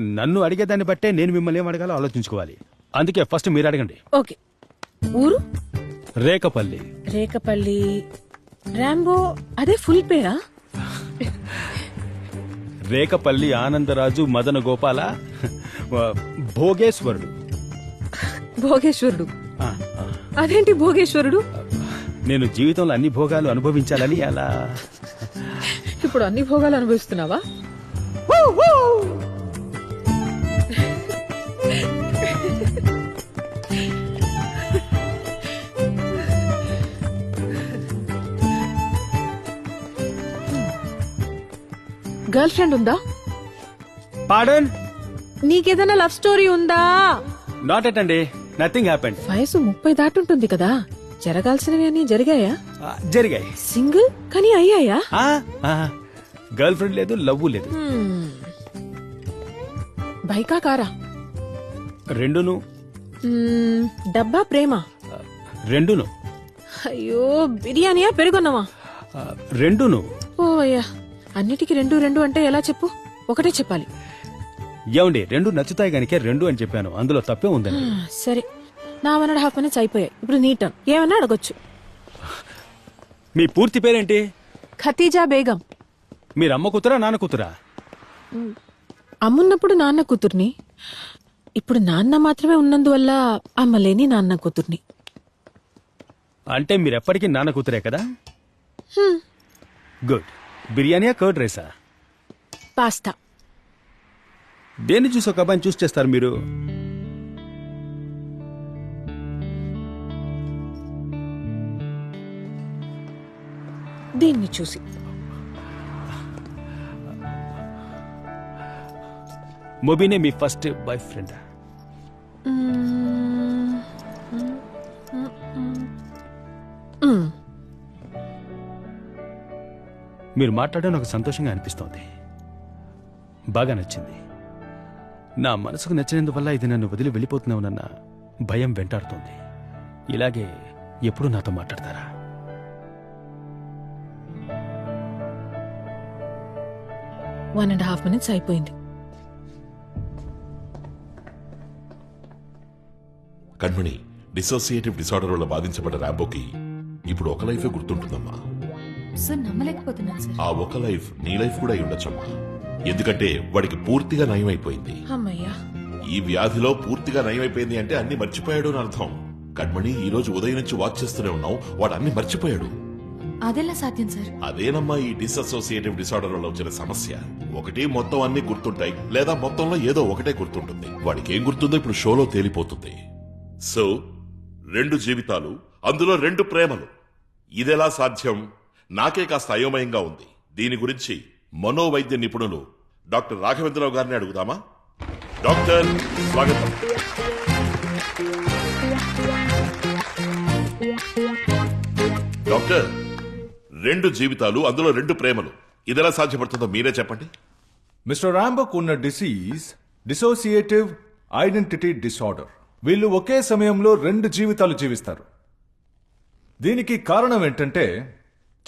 నన్ను అడిగేదాన్ని బట్టే నేను మిమ్మల్ని ఏం అడగాలో ఆలోచించుకోవాలి. అందుకే ఫస్ట్ మీరు అడగండి. ఓకే. ఊరు? రేకపల్లి. రేకపల్లి. రాంబో అదే ఫుల్ పేరా? రేకపల్లి ఆనందరాజు మదన గోపాల భోగేశ్వరుడు. భోగేశ్వరుడు. అదేంటి భోగేశ్వరుడు? నేను జీవితంలో అన్ని భోగాలు అనుభవించాలని అలా. ఇప్పుడు అన్ని భోగాలు అనుభవిస్తున్నావా? గర్ల్ ఫ్రెండ్ ఉందా? పాడన్ నీకేదైనా లవ్ స్టోరీ ఉందా? నాట్ ఎట్ అండి. నథింగ్ హ్యాపెండ్ వయసు ముప్పై దాటుంటుంది కదా. జరగాల్సినవి అన్ని జరిగాయా? జరిగాయి. సింగిల్ కానీ అయ్యాయా? గర్ల్ ఫ్రెండ్ లేదు లవ్ లేదు. బైకా కారా? రెండును. డబ్బా ప్రేమ? రెండును. అయ్యో బిర్యానీయా పెరుగున్నావా రెండును. ఓ అయ్యా. అన్నిటికీ రెండు రెండు అంటే ఎలా చెప్పు? ఒకటే చెప్పాలి. ఏమండి రెండు నచ్చుతాయి గనికే రెండు అని చెప్పాను. అందులో తప్పే ఉందండి. ఆ, సరే. నా వన్ అండ్ హాఫ్ మినిట్స్ అయిపోయాయి ఇప్పుడు నీ టర్న్ ఏమన్నా అడగొచ్చు. మీ పూర్తి పేరేంటి? ఖతీజా బేగం. మీరు అమ్మ కూతురా నాన్న కూతురా? అమ్మున్నప్పుడు నాన్న కూతుర్ని ఇప్పుడు నాన్న మాత్రమే ఉన్నందువల్ల అమ్మ లేని నాన్న కూతుర్ని. అంటే మీరు ఎప్పటికీ నాన్న కూతురే కదా? గుడ్. బిర్యానీయా కర్డ్ రైసా? పాస్తా. దేన్ని చూసి ఒక అబ్బాయిని చూస్ చేస్తారు మీరు? దీన్ని చూసి. మొబీనే మీ ఫస్ట్ బాయ్ ఫ్రెండ్? మీరు మాట్లాడడం నాకు సంతోషంగా అనిపిస్తోంది. బాగా నచ్చింది. నా మనసుకు నచ్చినందువల్ల ఇది నన్ను వదిలి వెళ్ళిపోతున్నావునన్న భయం వెంటాడుతోంది. ఇలాగే ఎప్పుడు నాతో మాట్లాడతారా? వన్ అండ్ హాఫ్ మినిట్స్ అయిపోయింది. కண்మణి డిసోసియేటివ్ డిసార్డర్ వల్ల బాధించబడ్డ ర్యాంబోకి ఇప్పుడు ఒక లైఫే గుర్తుంటుందమ్మా. సార్ నమ్మలేకపోతున్నాను సార్. ఆ ఒక లైఫ్ నీ లైఫ్ కూడా అయి ఉండొచ్చమ్మా ఎందుకంటే వాడికి పూర్తిగా నయమైపోయింది. అమ్మయ్యా. ఈ వ్యాధిలో పూర్తిగా నయమైపోయింది అంటే అన్ని మర్చిపోయాడు అని అర్థం. కண்మణి ఈ రోజు ఉదయం నుంచి వాచ్ చేస్తూనే ఉన్నావు. వాడు అన్ని మర్చిపోయాడు. అదెలా సాధ్యం సార్? అదేనమ్మా ఈ డిసోసియేటివ్ డిసార్డర్ వల్ల వచ్చిన సమస్య. ఒకటి మొత్తం అన్ని గుర్తుంటాయి లేదా మొత్తంలో ఏదో ఒకటే గుర్తుంటుంది. వాడికి ఏం గుర్తుందో ఇప్పుడు షోలో తేలిపోతుంది. సో రెండు జీవితాలు అందులో రెండు ప్రేమలు. ఇదెలా సాధ్యం? నాకే కాస్త అయోమయంగా ఉంది. దీని గురించి మనోవైద్య నిపుణులు డాక్టర్ రాఘవేంద్రరావు గారిని అడుగుదామా? డాక్టర్ స్వాగతం. డాక్టర్ రెండు జీవితాలు అందులో రెండు ప్రేమలు. ఇదెలా సాధ్యపడుతుందో మీరే చెప్పండి. మిస్టర్ రాంబక్ ఉన్న డిసీజ్ డిసోసియేటివ్ ఐడెంటిటీ డిసార్డర్. వీళ్ళు ఒకే సమయంలో రెండు జీవితాలు జీవిస్తారు. దీనికి కారణం ఏంటంటే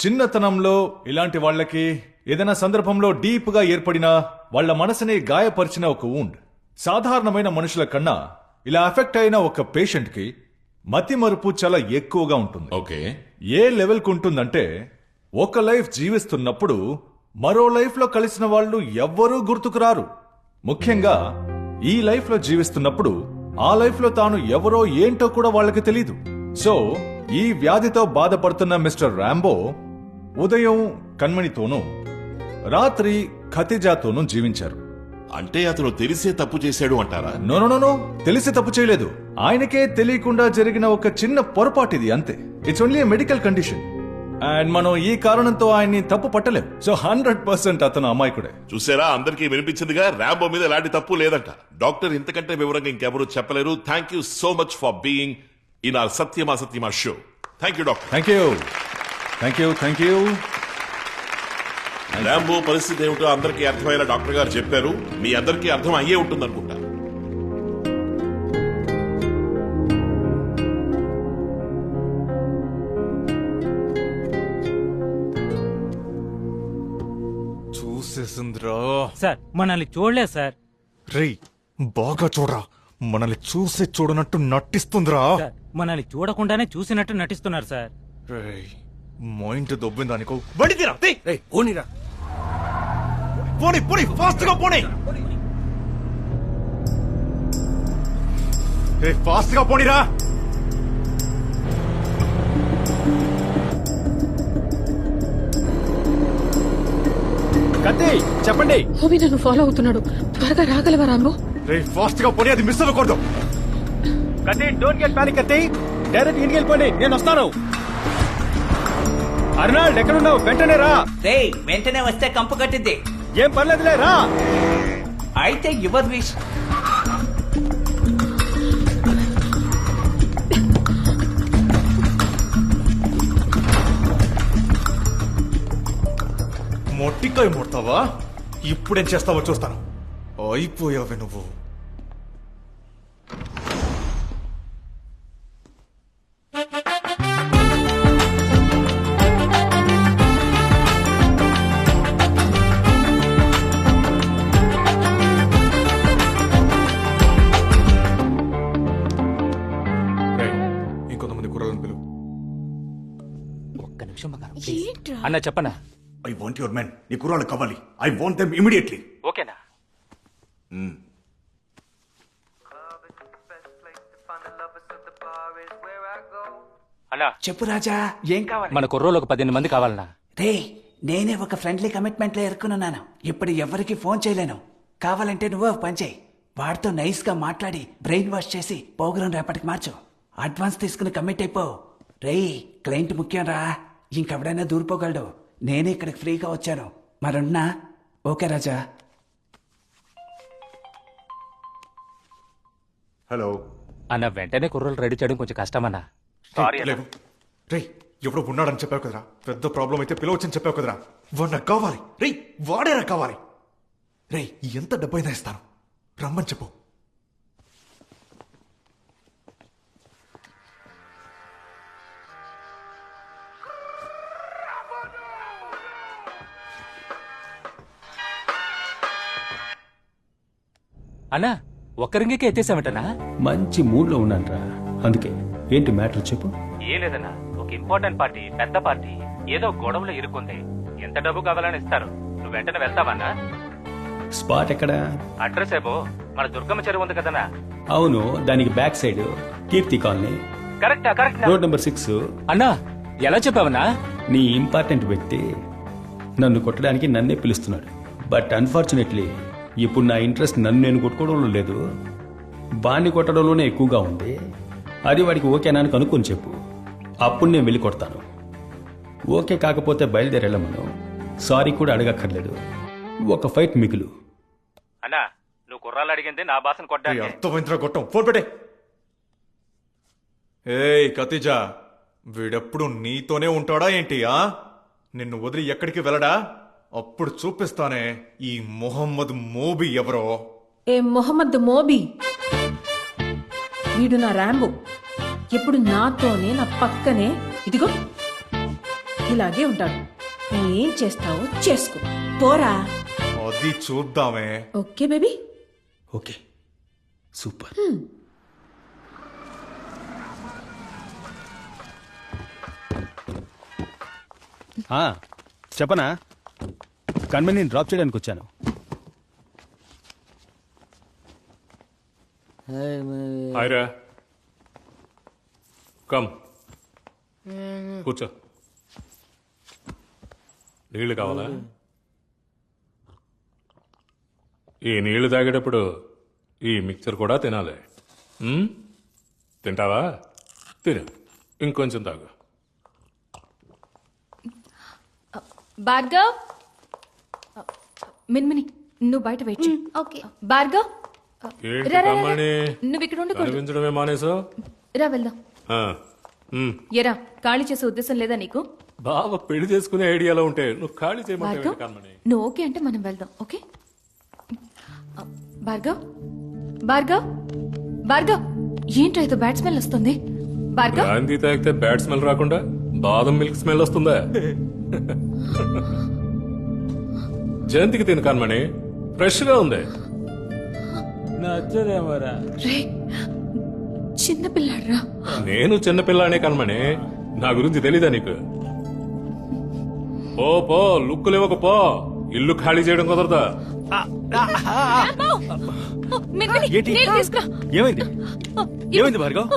చిన్నతనంలో ఇలాంటి వాళ్ళకి ఏదైనా సందర్భంలో డీప్గా ఏర్పడిన వాళ్ళ మనసుని గాయపరిచిన ఒక ఊండ్ సాధారణమైన మనుషుల కన్నా ఇలా అఫెక్ట్ అయిన ఒక పేషెంట్కి మతి మరుపు చాలా ఎక్కువగా ఉంటుంది. ఓకే. ఏ లెవెల్కి ఉంటుందంటే ఒక లైఫ్ జీవిస్తున్నప్పుడు మరో లైఫ్లో కలిసిన వాళ్ళు ఎవ్వరూ గుర్తుకు రారు ముఖ్యంగా ఈ లైఫ్లో జీవిస్తున్నప్పుడు ఆ లైఫ్లో తాను ఎవరో ఏంటో కూడా వాళ్ళకి తెలీదు. సో ఈ వ్యాధితో బాధపడుతున్న మిస్టర్ రాంబో ఉదయం కణ్మణితోనూ రాత్రి ఖతిజాతోనూ జీవించారు. అంటే అతను తెలిసే తప్పు చేశాడు అంటారా? నో నో నో, నో తెలిసి తప్పు చేయలేదు. ఆయనకే తెలియకుండా జరిగిన ఒక చిన్న పొరపాటు ఇది అంతే it's only medical condition and మనం ఈ కారణంతో ఆయన్ని తప్పు పట్టలేం. సో హండ్రెడ్ పర్సెంట్ అతను అమాయకుడే. చూసారా? అందరికీ వినిపించిందిగా ర్యాంబో మీద ఎలాంటి తప్పు లేదంట. డాక్టర్ ఇంతకంటే వివరంగా ఇంకెవరూ చెప్పలేరు. Thank you so much for being in our Satyama Satyama show thank you doctor. Thank you thank you thank you Rambo పరిస్థితి ఏమిటో అందరికీ అర్థమయ్యేలా డాక్టర్ గారు చెప్పారు. మీ అందరికీ అర్థం అయ్యే ఉంటుంది అనుకుంటా చూసేసిందిరా. సార్ మనల్ని చూడలేదు సార్. రేయ్ బాగా చూడరా. మనల్ని చూసి చూడనట్టు నటిస్తుందిరా. సార్ మనల్ని చూడకుండానే చూసినట్టు నటిస్తున్నారు సార్. రేయ్ మైండ్ దొబ్బిందానికో బండి తీరా తీ. పోనీరా. పోనీ పోనీ ఫాస్ట్గా పోనీ. రే ఫాస్ట్గా పోనీరా. కత్తి చెప్పండి. ఓబి నన్ను ఫాలో అవుతున్నాడు. త్వరగా రాగలవా రాంబో? రే ఫాస్ట్గా పోనీ అది మిస్ అవ్వకూడదు. కత్తి డోంట్ గెట్ పానిక్ కత్తి డైరెక్ట్ ఇంటికి వెళ్ళిపోండి నేను వస్తాను. అర్నాల్డ్ ఎక్కడున్నావు? వెంటనే రా. రేయ్ వెంటనే వస్తే కంపు కట్టిద్ది. ఏం పర్లేదులే రా. అయితే యువర్ విష్. మొట్టికాయ ముడతావా? ఇప్పుడేం చేస్తావో చూస్తాను. అయిపోయావే నువ్వు. అన్న చెప్పనా? ఐ వాంట్ యువర్ మెన్ నీ కుర్రాళ్ళు కావాలి. ఐ వాంట్ దెమ్ ఇమీడియట్లీ ఓకేనా? అన్నా. చెప్పు రాజా ఏం కావాలి? మన కుర్రోలు ఒక పదిహేను మంది కావాలన్నా. రే నేనే ఒక ఫ్రెండ్లీ కమిట్మెంట్లో ఇరుక్కున్నాను ఇప్పుడు ఎవరికి ఫోన్ చేయలేను. కావాలంటే నువ్వు పని చేయి. వాడితో నైస్గా మాట్లాడి బ్రెయిన్ వాష్ చేసి ప్రోగ్రాం రేపటికి మార్చు. అడ్వాన్స్ తీసుకుని కమిట్ అయిపో. రేయ్ క్లయింట్ ముఖ్యం రా ఇంకెవడైనా దూరిపోగలడు. నేనే ఇక్కడికి ఫ్రీగా వచ్చాను. మరున్నా? ఓకే రాజా. హలో. అన్న వెంటనే కుర్రోలు రెడీ చేయడం కొంచెం కష్టమన్నా. లేవు రే ఎవడో ఉన్నాడని చెప్పావు కదరా. పెద్ద ప్రాబ్లం అయితే పిలవచ్చని చెప్పావు కదరా. వాడు నాకు కావాలి. రే వాడే నాకు కావాలి రే ఎంత డబ్బైనా ఇస్తాను. రమ్మని చెప్పు. అన్నా ఒక్క రింగికే ఎత్తేసామటనా మంచి మూడ్లో ఉన్నానురా. అందుకే ఏంటి మ్యాటర్ చెప్పు. ఏ లేదన్నా ఒక ఇంపార్టెంట్ పార్టీ పెద్ద పార్టీ ఏదో గొడవలో ఇరుక్కుంది. ఎంత డబ్బు కావాలని ఇస్తారు? నువ్వు వెంటనే వెళ్తావన్నా స్పాట్ ఎక్కడా? అడ్రస్ ఏమో మన దుర్గమ్మ చెరువు ఉంది కదన్నా. అవును దానికి బ్యాక్ సైడ్ కీర్తి కాలనీ. కరెక్టా కరెక్ట్? Road number six. అన్నా ఎలా చెప్పావన్నా? నీ ఇంపార్టెంట్ వ్యక్తి నన్ను కొట్టడానికి నన్నే పిలుస్తున్నాడు. బట్ అన్ఫార్చునేట్లీ ఇప్పుడు నా ఇంట్రెస్ట్ నన్ను నేను కొట్టుకోవడంలో లేదు. బాణ్ణి కొట్టడంలోనే ఎక్కువగా ఉంది. అది వాడికి ఓకేనా అని కనుక్కొని చెప్పు. అప్పుడు నేను వెళ్ళి కొడతాను. ఓకే కాకపోతే బయలుదేరి వెళ్ళమను సారీ కూడా అడగక్కర్లేదు. ఒక ఫైట్ మిగులు. అన్నా నువ్వు కుర్రాలు అడిగింది నా భాషను రే, కొట్టడానికి అర్థమైందిరా గొట్టం ఫోన్ పెట్టే. ఏయ్ కతిజా వీడెప్పుడు నీతోనే ఉంటాడా ఏంటి ఆ? నిన్ను వదిలి ఎక్కడికి వెళ్ళడా? అప్పుడు చూపిస్తానే ఈ మొహమ్మద్ మోబీ ఎవరో. ఏ మొహమ్మద్ మోబీ? వీడు నా ర్యాంబో ఎప్పుడు నాతోనే నా పక్కనే. ఇదిగో ఇలాగే ఉంటాడు. ఏం చేస్తావో చేసుకో. పోరా. అది చూద్దామే. Okay baby. ఓకే. సూపర్. ఆ, చెప్పనా? కన్వెన్ నేను డ్రాప్ చేయడానికి వచ్చాను. హాయ్రా కమ్. కూర్చో. నీళ్ళు కావాలా? ఈ నీళ్ళు తాగేటప్పుడు ఈ మిక్చర్ కూడా తినాలి? తింటావా? తిను. ఇంకొంచెం తాగు. భార్గవ్? మిన్మిని నువ్వు బయట వెయిట్ చేయి. ఓకే. భార్గవ్? ఏంటి రా, రా, రా, రా. కమ్మని? నువ్వు ఇక్కడ ఉండకూడదు కనిపించడమే మానేసావు రా వెళ్దాం. ఎరా ఖాళీ చేసే ఉద్దేశం లేదా నీకు? బావ పెళ్ళి చేసుకునే ఐడియాలో ఉంటే నువ్వు ఖాళీ భార్గవ్ కమ్మని? నువ్వు ఓకే అంటే మనం వెళ్దాం ఓకే? ఆ, భార్గవ్? భార్గవ్? భార్గవ్ ఏంటో ఏదో బ్యాట్ స్మెల్ వస్తుంది? భార్గవ్? గాంధీ తాగితే బ్యాడ్ స్మెల్ రాకుండా బాదం మిల్క్ స్మెల్ వస్తుందా? జయంతికి తిను కన్మణి. ఫ్రెష్గా ఉంది. నచ్చదేమోరా. రే నేను చిన్నపిల్లానే కనమని నా గురించి తెలీదా నీకు? పో పో లుక్కులు పో ఇల్లు ఖాళీ చేయడం కుదరదా? ఏంటి? ఏమైంది? ఏమైంది భార్గవ్?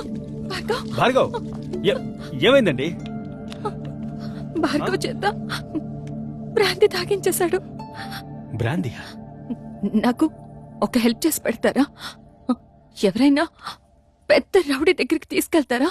భార్గవ్? భార్గవ్ ఏ- ఏమైందండి? భార్గవ్ చేత భ్రాంతి తాగించేశాడు. బ్రాందియా నాకు ఒక హెల్ప్ చేసి పెడతారా? ఎవరైనా పెద్ద రౌడీ దగ్గరికి తీసుకెళ్తారా?